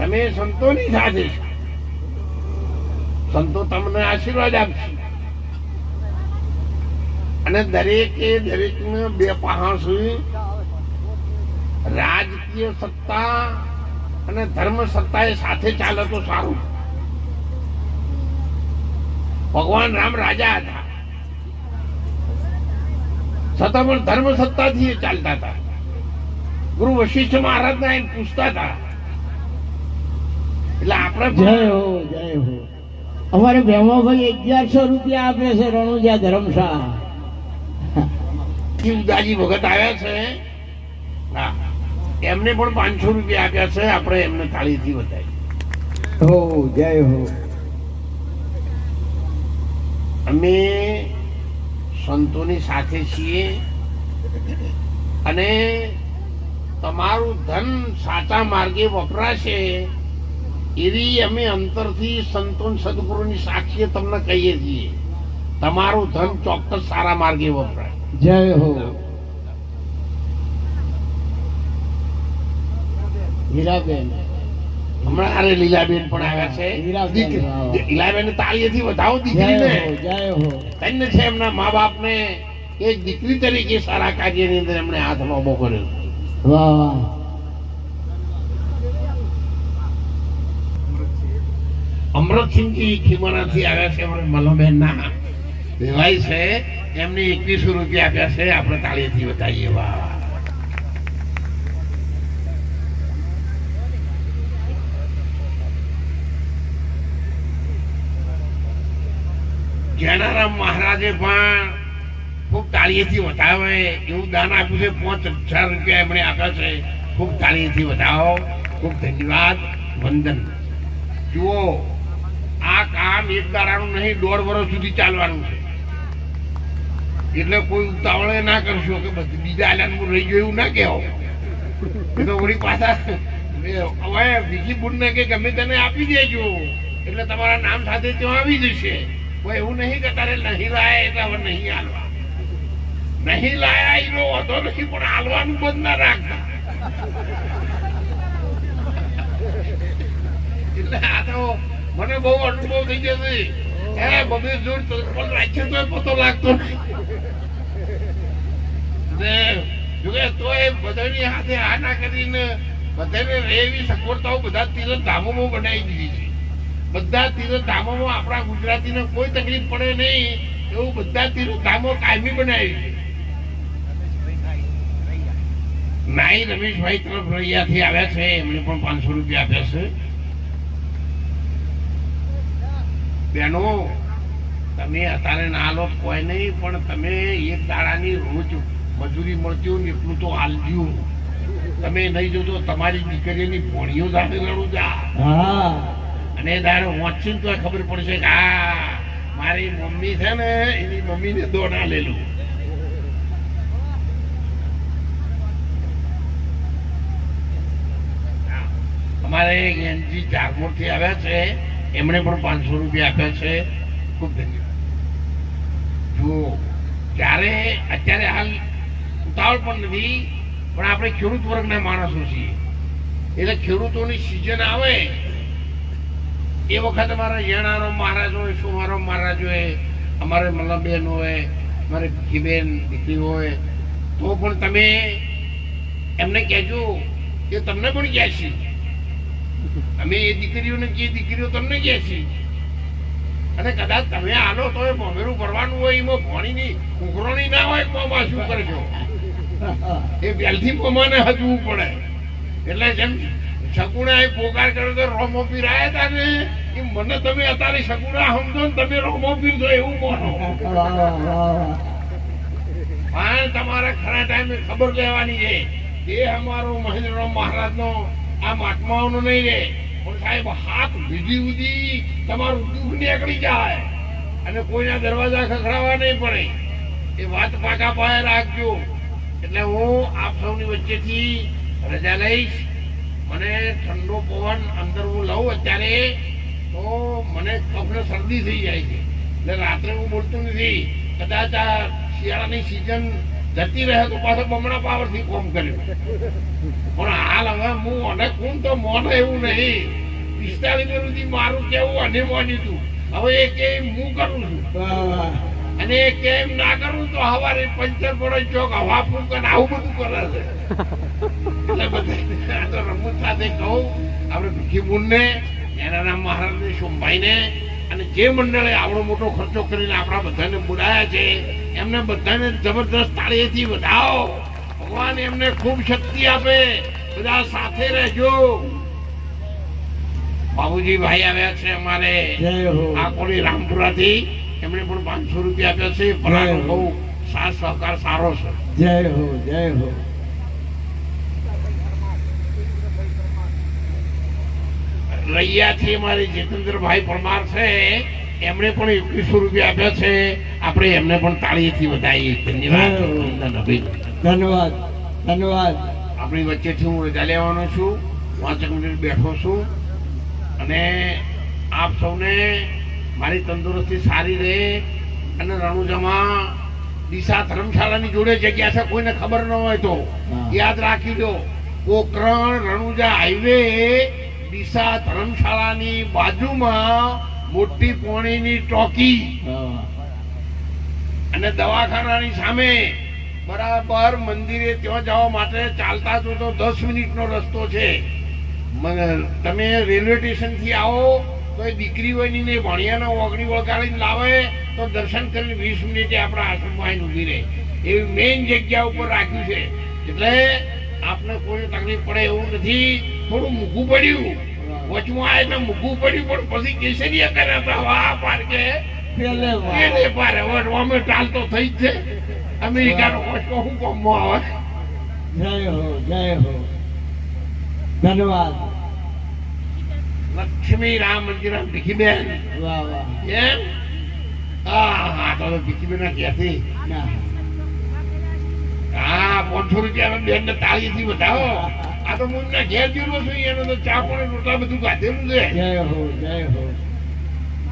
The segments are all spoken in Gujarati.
તમે સંતોની સાથે છો. સંતો તમને આશીર્વાદ આપશે. અને દરેકે દરેકને બે પહાણ રાજકીય સત્તા અને ધર્મ સત્તા એ સાથે ચાલે તો સારું. ભગવાન રામ રાજા હતા. છતાં પણ ધર્મ સત્તાથી એ ચાલતા હતા. ગુરુ વશિષ્ઠ મહારાજ ના પૂછતા હતા એટલે આપણે જય હો જય હો. અમારે ભેમાભાઈ અગિયારસો રૂપિયા આપે છે રણુજા ધર્મશાળા. ઉદાજી ભગત આવ્યા છે. હા એમને પણ પાંચસો રૂપિયા આપ્યા છે. આપણે એમને થાળીથી બતાવી હો જય હો. અમે સંતોની સાથે છીએ અને તમારું ધન સાચા માર્ગે વપરાશે. એવી અમે અંતરથી સંતો સદગુરુની સાક્ષીએ તમને કહીએ છીએ. તમારું ધન ચોક્કસ સારા માર્ગે વપરાય. જય હો. હીરાબેન. હમણાં અરે લીલાબેન પણ આવ્યા છે. લીલાબેન, દીકરી- વાહ. લીલાબેન તાળીએથી વધાવો દીકરીને. જય હો. તને છે એમના મા બાપને એક દીકરી તરીકે સારા કાર્યની અંદર એમણે હાથ લોબો કર્યો. વાહ વાહ. અમૃતસિંહજી ખીમાણાથી આવ્યા છે મલોબેન ના વેવાય છે, એમને એકવીસો રૂપિયા આપ્યા છે, આપણે તાળીથી બતાવીએ વાહ જ્ઞાનારામ મહારાજે પણ ખૂબ તાળીએથી વધાવે, એવું દાન આપ્યું છે, પાંચ હજાર રૂપિયા એમણે આપ્યા છે. ખૂબ તાળીએથી વધાવો, ખૂબ ધન્યવાદ, વંદન. જુઓ કામ એક દાડાનું નહીં, દોઢ વર્ષ સુધી ચાલવાનું છે. એટલે કોઈ ઉતાવળે ના કરશો કે બધી બીજા આલાનું રહી ગયું ના કહેવો એ તો વળી પાછા હવે બીજી બુનને કે ગમે તેને આપી દેજો. એટલે તમારા નામ સાથે ત્યાં આવી જશે. કોઈ એવું નહીં કે તારે નહીં લાયા એટલે હવે નહીં હાલવા નહીં લાયા એનો વધો નહીં, પણ હાલવાનું બંધ ના રાખતા. એટલે આ તો મને બહુ થઈ જશે એ બબે જોડ પણ રાખે તો પતો લાગતો ને જોકે તોય બધાની હાથે આ ના કરીને બધાને રહે સગવડતાઓ બધા તીર્થ ધામોમાં બનાવી દીધી છે. બધા તીર્થ ધામોમાં આપણા ગુજરાતીને કોઈ તકલીફ પડે નહીં, એવું બધા તીર્થ ધામો કાયમી બનાવી છે. નાઈ રમેશભાઈ તરફ રૈયાથી આવ્યા છે, એમણે પણ પાંચસો રૂપિયા આપ્યા છે. બેનો તમે અત્યારે ના લો કોઈ નહીં પણ તમે એક દાડાની રોજ મજૂરી મળતી હોય ને એટલું તો હાલજો તમે નહીં જોતો તમારી દીકરીની ભોણીઓ સાથે લડું જા. અને દાડે વાંચી તો ખબર પડશે કે હા મારી મમ્મી છે ને એની મમ્મીને દોડા લેલું. અમારે એનજી ચારમોરથી આવ્યા છે. એમણે પણ પાંચસો રૂપિયા આપ્યા છે. ખૂબ ધન્યવાદ. જુઓ ત્યારે અત્યારે હાલ ઉતાવળ પણ નથી, પણ આપણે ખેડૂત વર્ગના માણસો છીએ. એટલે ખેડૂતોની સિઝન આવે, એ વખતે મારા યણાનો મહારાજ હોય સુમારો મહારાજ હોય, અમારે મલ્લબેન હોય, અમારે ભીખીબેન દીકરી હોય, તો પણ તમે એમને કહેજો કે તમને પણ કહેશે. અમે એ દીકરીઓને જે દીકરીઓ તમને કહેશે અને કદાચ તમે આલો તો એ મોમેરું ભરવાનું હોય, એમાં ભણીની ઉઘરણી ના હોય મોમાં શું કરજો? એ પહેલથી મોમાને હજવું પડે. એટલે જેમ શકુણા એ પોકાર કર્યો તો રોમો પીરાયા હતા ને? એ મને તમે અત્યારે શકુણા સમજો ને તમે રોમો પીરજો એવું માનો. પણ તમારે ખરા ટાઈમે ખબર લેવાની છે એ અમારો મહેન્દ્રરાવ મહારાજનો આ મહાત્માઓનો નહીં રે પણ સાહેબ, હાથ વિધિ ઉધી તમારું દુઃખ નીકળી જાય. અને કોઈના દરવાજા ખખડાવવા નહીં પડે. એ વાત પાકા પાયે રાખજો. એટલે હું આપ સૌની વચ્ચેથી રજા લઈશ. મને ઠંડો પવન અંદર હું લઉં અત્યારે, તો મને કફને શરદી થઈ જાય છે. એટલે રાત્રે હું બોલતો નથી. કદાચ આ શિયાળાની સિઝન જતી રહે તો પાછો બમણા પાવરથી કોમ કર્યું પણ હાલ હવે હું અને કોણ તો મોને એવું નહીં. પિસ્તાળીસ સુધી મારું કેવું અને મોન્યું તું. હવે એ કે હું કરું છું. અને એ કેમ ના કરું તો હવારે પંચર પડે ચોક હવા ફૂંક અને આવું બધું કરે છે. એટલે બધા રમૂજ સાથે કહું આપણે ભીખી મુન્ને એના નામ મહારાજને સોમભાઈને અને જે મંડળે આવડો મોટો ખર્ચો કરીને આપણા બધાને બોલાયા છે એમને બધાને જબરદસ્ત તાળીએથી વધાવો. ભગવાન એમને ખૂબ શક્તિ આપે. બધા સાથે રહેજો. બાબુજી ભાઈ આવ્યા છે અમારે. આ કોળી રામપુરાથી. એમણે પણ પાંચસો રૂપિયા આપ્યા છે. પરાનો બહુ સાથ સહકાર સારો છે. જય હો જય હો. રૈયાથી મારી જીતેન્દ્રભાઈ પરમાર છે એમણે પણ એકવીસો રૂપિયા આપ્યા છે. આપણે એમને પણ તાળીથી વધાવીએ ધન્યવાદ. ધન્યવાદ ધન્યવાદ. આપણી વચ્ચેથી હું રજા લેવાનો છું. પાંચ મિનિટ બેઠો છું. અને આપ સૌને મારી તંદુરસ્તી સારી રહે. અને રણુજામાં દિશા ધર્મશાળાની જોડે જગ્યા છે કોઈને ખબર ન હોય તો. યાદ રાખી દો પોકરણ રણુજા હાઈવે દિશા ધર્મશાળાની બાજુમાં મોટી પોણીની ટોકી. અને દવાખાનાની સામે બરાબર મંદિરે ત્યાં જવા માટે ચાલતા જો તો દસ મિનિટનો રસ્તો છે. તમે રેલવે સ્ટેશનથી આવો તો એ દીકરી હોય ને ભણિયાના ઓગણી વળગાડીને લાવે તો દર્શન કરીને વીસ મિનિટે આપણા આશ્રમમાં આવીને ઊભી રહે. એવી મેઇન જગ્યા ઉપર રાખ્યું છે. એટલે આપને કોઈ તકલીફ પડે એવું નથી. થોડું મૂકું પડ્યું. વચમાં આવીને મૂકું પડ્યું પણ પછી કેસરિયા કર્યા હતા વાહ પાર્કે પેલે વાહ પારે હવે અમે ટાલ તો થઈ જ છે અમેરિકાનો કોચકો શું કોમમાં આવે? જય હો જય હો. ધન્યવાદ. લક્ષ્મી રામ મંદિર ભીખીબેન. વાહ વાહ. એમ? હા હા તો ભીખીબેન ના. ક્યાંથી હા પાંચસો રૂપિયા બેન ને તાળીથી બતાવો આ તો હું ના ઘેર જેવો છું એનો તો ચા પાણી રોટલા બધું ગાધેલું છે. જય હો જય હો.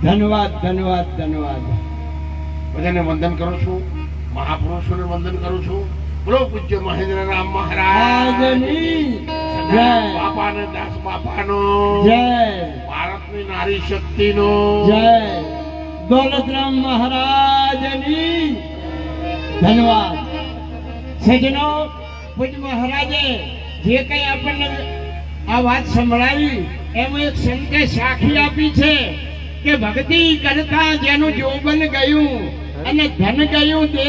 ધન્યવાદ ધન્યવાદ ધન્યવાદ. બધાને વંદન કરું છું મહાપુરુષોને વંદન કરું છું. બોલો પૂજ્ય મહેન્દ્ર રામ મહારાજ. જય. બાપા ને દાસ બાપાનો. જય. ભારતની નારી શક્તિનો. જય. દોલતરામ મહારાજની. ધન્યવાદ. સજનો પૂજ મહારાજે જે કઈ આપણને આ વાત સંભળાવી, એમાં એક સંતે સાખી આપી છે કે ભક્તિ કરતા જેનું જોબન ગયું અને ધન ગયું તે